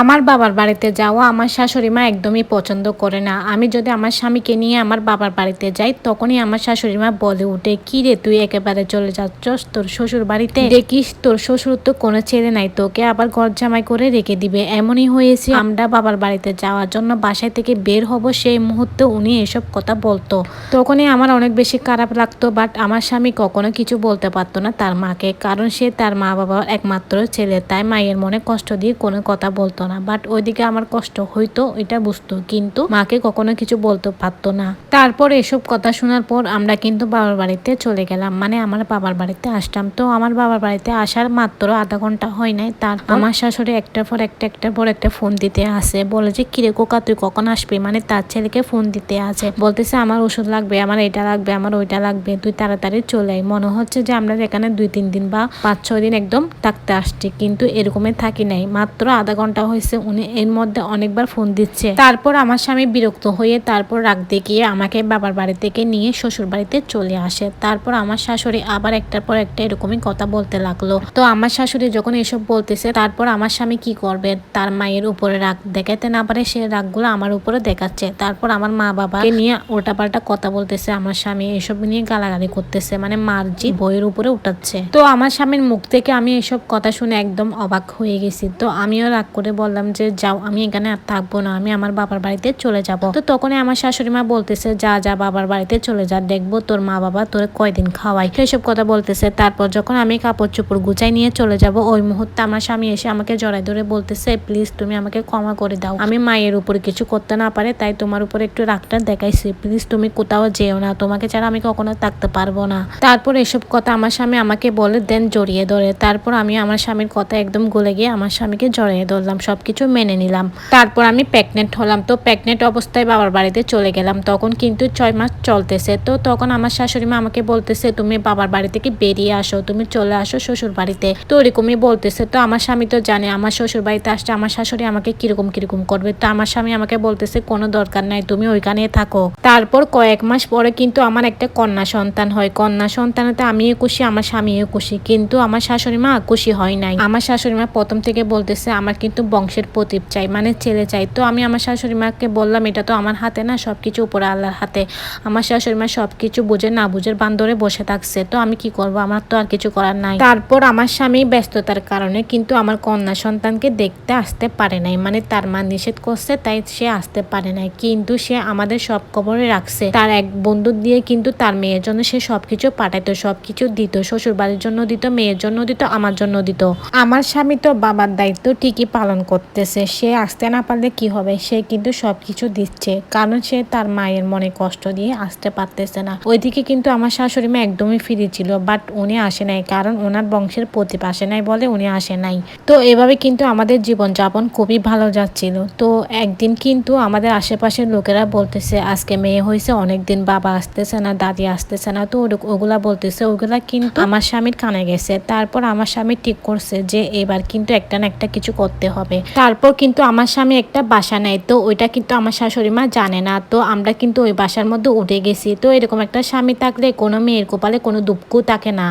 আমার বাবার বাড়িতে যাওয়া আমার শাশুড়ি মা একদমই পছন্দ করে না। আমি যদি আমার স্বামীকে নিয়ে আমার বাবার বাড়িতে যাই, তখনই আমার শাশুড়ি মা বলে উঠে, কি রে তুই একেবারে চলে যাচ্ছস? তোর শ্বশুর বাড়িতে? দেখিস, তোর শ্বশুর তো কোনো ছেলে নাই, তোকে আবার ঘর জামাই করে রেখে দিবে। এমনই হয়েছে, আমরা বাবার বাড়িতে যাওয়ার জন্য বাসায় থেকে বের হব, সেই মুহূর্তে উনি এসব কথা বলতো। তখনই আমার অনেক বেশি খারাপ লাগতো বাট আমার স্বামী কখনো কিছু বলতে পারতো না তার মাকে, কারণ সে তার মা বাবার একমাত্র ছেলে, তাই মায়ের মনে কষ্ট দিয়ে কোনো কথা বলতো না বাট ওইদিকে আমার কষ্ট হইতো, এটা বুঝতো। কিন্তু মাকে কখনো কিছু বলতে পারতো না। তারপর এসব কথা শোনার পর আমরা কিন্তু বাবার বাড়িতে চলে গেলাম। মানে আমার বাবার বাড়িতে আসলাম তো আমার বাবার বাড়িতে আসার মাত্র আধা ঘণ্টা হয় নাই। তার আমার শাশুড়ি একটার পর একটা, একটার পর একটা ফোন দিতে আসে। বলে যে, কিরে কোকা তুই কখন আসবি? মানে তার ছেলেকে ফোন দিতে আসে। বলতেছে, আমার ওষুধ লাগবে, আমার এটা লাগবে, আমার ওইটা লাগবে, তুই তাড়াতাড়ি চলে আয়। মনে হচ্ছে যে আমরা এখানে দুই, তিন দিন বা পাঁচ, ছয় দিন একদম থাকতে আসছি। কিন্তু এরকমই থাকি নাই। মাত্র আধা ঘণ্টা হয়েছে, উনি এর মধ্যে অনেকবার ফোন দিচ্ছে। তারপর আমার স্বামী বিরক্ত হয়ে তারপর রাগ দেখিয়ে আমাকে বাবার বাড়ি থেকে নিয়ে শ্বশুর বাড়িতে চলে আসে। তারপর আমার শাশুড়ি আবার একটার পর একটা এরকমই কথা বলতে লাগল। তো আমার শাশুড়ি যখন এসব বলতেছে, তারপর আমার স্বামী কি করবে? তার মায়ের উপরে রাগ দেখাতে না পারে সে রাগগুলো আমার উপরে দেখাচ্ছে। তারপর আমার মা বাবাকে নিয়ে উল্টাপাল্টা কথা বলতেছে, আমার স্বামী এসব নিয়ে গালাগালি করতেছে মানে মার্জি বইয়ের উপরে উঠাচ্ছে। তো আমার স্বামীর মুখ থেকে আমি এসব কথা শুনে একদম অবাক হয়ে গেছি। তো আমিও রাগ করে বললাম যে, যাও, আমি এখানে আর থাকব না, আমি আমার বাবার বাড়িতে চলে যাব। তো তখনই আমার শাশুড়ি মা বলতেছে, যা যা, বাবার বাড়িতে চলে যা, দেখব তোর মা বাবা তোর কয়দিন খাওয়াই সেসব কথা বলতেছে, তারপর যখন আমি কাপড় চোপড় গুছাই নিয়ে চলে যাব, ওই মুহূর্তে আমার স্বামী এসে আমাকে জড়াই ধরে বলতেছে, প্লিজ, তুমি আমাকে ক্ষমা করে দাও। আমি মায়ের উপর কিছু করতে না পারে, তাই তোমার উপর একটু রাগটা দেখাইছি। প্লিজ, তুমি কোথাও যেও না, তোমাকে ছাড়া আমি কখনো থাকতে পারব না। তারপর এসব কথা আমার স্বামী আমাকে বলে, দেন জড়িয়ে ধরে। তারপর আমি আমার স্বামীর কথা একদম গলে গিয়ে আমার স্বামীকে জড়িয়ে ধরলাম। সবকিছু মেনে নিলাম। তারপর আমি প্রেগনেন্ট হলাম। তো প্রেগনেন্ট অবস্থায় বাবার বাড়িতে চলে গেলাম। তখন কিন্তু ছয় মাস চলতেছে। তো তখন আমার শাশুড়ি মা আমাকে বলতেছে, তুমি বাবার বাড়ি থেকে বেরিয়ে আসো। তুমি চলে আসো শ্বশুর বাড়িতে। তো ওরকমই বলতেছে। তো আমার স্বামী তো জানে, আমার শ্বশুর বাড়িতে আসছে আমার শাশুড়ি আমাকে কীরকম কীরকম করবে। তো আমার স্বামী আমাকে বলতেছে, কোনো দরকার নাই, তুমি ওইখানে থাকো। তারপর কয়েক মাস পরে কিন্তু আমার একটা কন্যা সন্তান হয়। কন্যা সন্তানেতে আমিও খুশি, আমার স্বামীও খুশি। কিন্তু আমার শাশুড়ি মা খুশি হয় নাই। আমার শাশুড়ি মা প্রথম থেকে বলতেছে, আমার কিন্তু বংশের প্রতীপ চাই মানে ছেলে চাই। তো আমি আমার শাশুড়ি মাকে বললাম, এটা তো আমার হাতে না, সবকিছু উপরে আল্লাহর হাতে। আমার শাশুড়ি মা সবকিছু বুঝে না বুঝে বান্দরে বসে থাকছে। তো আমি কি করব? আমার তো আর কিছু করার নাই। তারপর আমার স্বামী ব্যস্ততার কারণে কিন্তু আমার কন্যা সন্তানকে দেখতে আসতে পারে নাই। মানে তার মা নিষেধ করছে, তাই সে আসতে পারে নাই। কিন্তু সে আমাদের সব খবরে রাখছে। তার এক বন্ধু দিয়ে কিন্তু তার মেয়ের জন্য সে সবকিছু পাঠাইতো, সবকিছু দিত। শ্বশুর বাড়ির জন্য দিত, মেয়ের জন্য দিত, আমার জন্য দিত। আমার স্বামী তো বাবার দায়িত্ব ঠিকই পালন করতেছে, সে আসতে না পারলে কি হবে? সে কিন্তু সবকিছু দিচ্ছে। কারণ সে তার মায়ের মনে কষ্ট দিয়ে আসতে পারতেছে না। ওইদিকে কিন্তু আমার শাশুড়ি মা একদমই ফিরে ছিল বাট উনি আসে নাই। কারণ ওনার বংশের প্রতীপ আসে নাই বলে উনি আসে নাই। তো এভাবে কিন্তু আমাদের জীবনযাপন খুবই ভালো যাচ্ছিল। তো একদিন কিন্তু আমাদের আশেপাশের লোকেরা বলতেছে, আজকে মেয়ে হয়েছে, অনেকদিন বাবা আসতেছে না, দাদি আসতেছে না। তো ওগুলা বলতেছে। ওগুলা কিন্তু আমার স্বামীর কানে গেছে। তারপর আমার স্বামী ঠিক করছে যে এবার কিন্তু একটা না একটা কিছু করতে হবে। তারপর কিন্তু আমার স্বামী একটা বাসা নেয়, তো ওইটা কিন্তু আমার শাশুড়ি মা জানে না। তো আমরা কিন্তু ওই বাসার মধ্যে উঠে গেছি। তো এরকম একটা স্বামী থাকলে কোনো মেয়ের কপালে কোনো দুঃখ থাকে না।